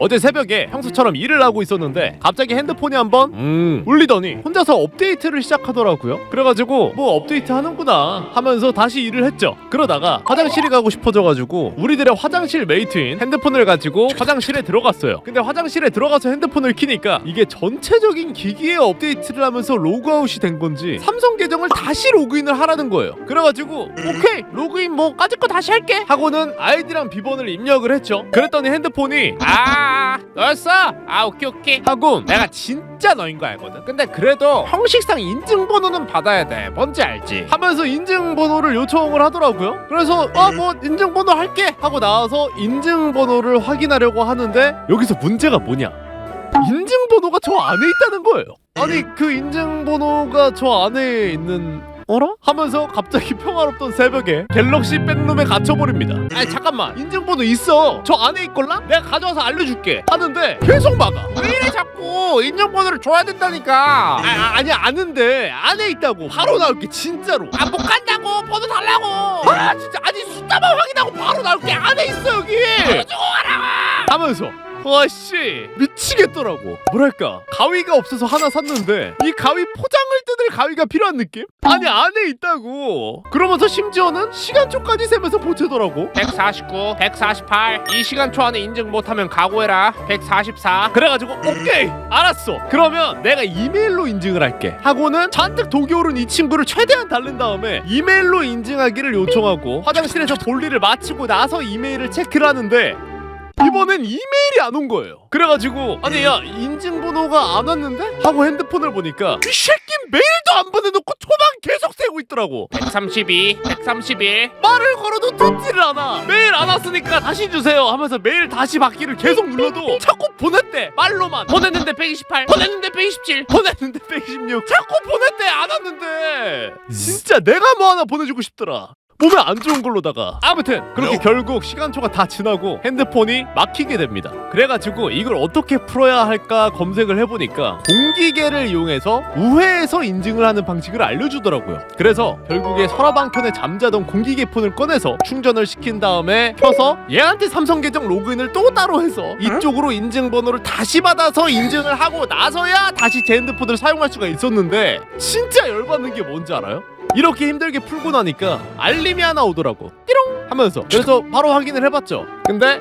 어제 새벽에 평소처럼 일을 하고 있었는데 갑자기 핸드폰이 한번 음 울리더니 혼자서 업데이트를 시작하더라고요. 그래가지고 뭐 업데이트 하는구나 하면서 다시 일을 했죠. 그러다가 화장실에 가고 싶어져가지고 우리들의 화장실 메이트인 핸드폰을 가지고 화장실에 들어갔어요. 근데 화장실에 들어가서 핸드폰을 키니까 이게 전체적인 기기에 업데이트를 하면서 로그아웃이 된 건지 삼성 계정을 다시 로그인을 하라는 거예요. 그래가지고 오케이 로그인 뭐 까짓 거 다시 할게 하고는 아이디랑 비번을 입력을 했죠. 그랬더니 핸드폰이 아 너였어? 아 오케이 오케이 하고 내가 진짜 너인 거 알거든. 근데 그래도 형식상 인증번호는 받아야 돼. 뭔지 알지? 하면서 인증번호를 요청을 하더라고요. 그래서 아 뭐 인증번호 할게 하고 나와서 인증번호를 확인하려고 하는데 여기서 문제가 뭐냐? 인증번호가 저 안에 있다는 거예요. 아니 그 인증번호가 저 안에 있는 어라? 하면서 갑자기 평화롭던 새벽에 갤럭시 백룸에 갇혀버립니다. 아니 잠깐만 인증번호 있어. 저 안에 있걸라? 내가 가져와서 알려줄게. 하는데 계속 막아. 왜 이래 자꾸 인증번호를 줘야 된다니까. 아, 아 아니 아는데 안에 있다고. 바로 나올게 진짜로. 아 못 간다고 번호 달라고. 아 진짜 아니 숫자만 확인하고 바로 나올게 안에 있어 여기. 주고 가라고. 하면서 와씨 미치겠더라고. 뭐랄까 가위가 없어서 하나 샀는데 이 가위 포장을 뜯을 가위가 필요한 느낌? 아니 안에 있다고. 그러면서 심지어는 시간초까지 세면서 보채더라고. 149 148 이 시간초 안에 인증 못하면 각오해라. 144 그래가지고 오케이 알았어. 그러면 내가 이메일로 인증을 할게. 하고는 잔뜩 독이 오른 이 친구를 최대한 달랜 다음에 이메일로 인증하기를 요청하고 화장실에서 볼일을 마치고 나서 이메일을 체크를 하는데 이번엔 이메일이 안 온 거예요. 그래가지고 아니 야 인증번호가 안 왔는데? 하고 핸드폰을 보니까 이 새끼 메일도 안 보내놓고 초반 계속 세고 있더라고. 132, 131 말을 걸어도 듣지를 않아. 메일 안 왔으니까 다시 주세요 하면서 메일 다시 받기를 계속 눌러도 자꾸 보냈대 말로만 보냈는데 128 보냈는데 127 보냈는데 126 자꾸 보냈대 안 왔는데 진짜 내가 뭐 하나 보내주고 싶더라. 몸에 안 좋은 걸로다가. 아무튼 그렇게 결국 시간초가 다 지나고 핸드폰이 막히게 됩니다. 그래가지고 이걸 어떻게 풀어야 할까 검색을 해보니까 공기계를 이용해서 우회해서 인증을 하는 방식을 알려주더라고요. 그래서 결국에 서랍안켠에 잠자던 공기계 폰을 꺼내서 충전을 시킨 다음에 켜서 얘한테 삼성 계정 로그인을 또 따로 해서 이쪽으로 인증번호를 다시 받아서 인증을 하고 나서야 다시 제 핸드폰을 사용할 수가 있었는데 진짜 열받는 게 뭔지 알아요? 이렇게 힘들게 풀고 나니까 알림이 하나 오더라고 띠롱 하면서 그래서 바로 확인을 해봤죠 근데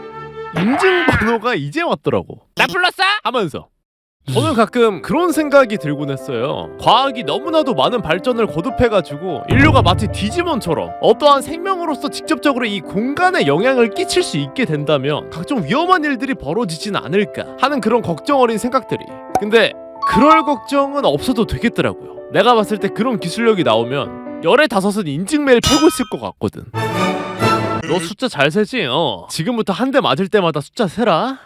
인증번호가 이제 왔더라고 나 불렀어? 하면서 저는 가끔 그런 생각이 들곤 했어요. 과학이 너무나도 많은 발전을 거듭해가지고 인류가 마치 디지몬처럼 어떠한 생명으로서 직접적으로 이 공간에 영향을 끼칠 수 있게 된다면 각종 위험한 일들이 벌어지진 않을까 하는 그런 걱정 어린 생각들이. 근데 그럴 걱정은 없어도 되겠더라고요. 내가 봤을 때 그런 기술력이 나오면 열의 다섯은 인증 메일 패고 있을 것 같거든. 너 숫자 잘 세지? 어. 지금부터 한 대 맞을 때마다 숫자 세라.